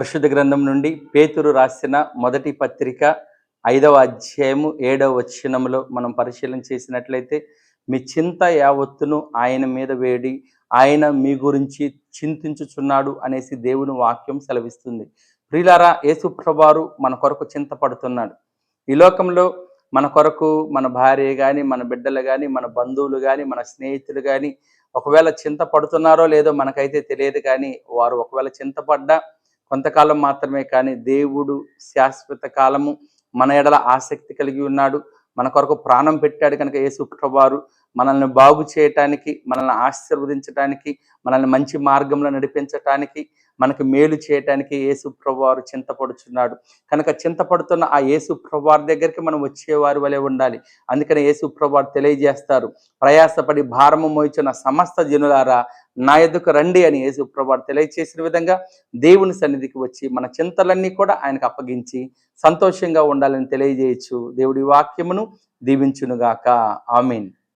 పరిశుద్ధ గ్రంథం నుండి పేతురు రాసిన మొదటి పత్రిక ఐదవ అధ్యాయము ఏడవ వచనములో మనం పరిశీలన చేసినట్లయితే మీ చింత యావత్తును ఆయన మీద వేడి ఆయన మీ గురించి చింతించుచున్నాడు అనేసి దేవుని వాక్యం సెలవిస్తుంది. ప్రిలారా యేసు మన కొరకు చింతపడుతున్నాడు. ఈ లోకంలో మన కొరకు మన భార్య కానీ మన బిడ్డలు కానీ మన బంధువులు కానీ మన స్నేహితులు కానీ ఒకవేళ చింతపడుతున్నారో లేదో మనకైతే తెలియదు కానీ వారు ఒకవేళ చింతపడ్డా కొంతకాలం మాత్రమే కానీ దేవుడు శాశ్వత కాలము మన ఎడల ఆసక్తి కలిగి ఉన్నాడు. మన కొరకు ప్రాణం పెట్టాడు కనుక యేసు వారు మనల్ని బాగు చేయటానికి మనల్ని ఆశీర్వదించటానికి మనల్ని మంచి మార్గంలో నడిపించటానికి మనకు మేలు చేయటానికి యేసు ప్రభువారు చింతపడుచున్నాడు. కనుక చింతపడుతున్న ఆ యేసు ప్రభువారి దగ్గరికి మనం వచ్చేవారు వలె ఉండాలి. అందుకని యేసు ప్రభువారు తెలియజేస్తారు ప్రయాసపడి భారము మోయిచున్న సమస్త జనులారా నా ఎద్దుకు రండి అని యేసు ప్రభువారు తెలియజేసిన విధంగా దేవుని సన్నిధికి వచ్చి మన చింతలన్నీ కూడా ఆయనకు అప్పగించి సంతోషంగా ఉండాలని తెలియజేయచ్చు. దేవుడి వాక్యమును దీవించునుగాక. ఆమెన్.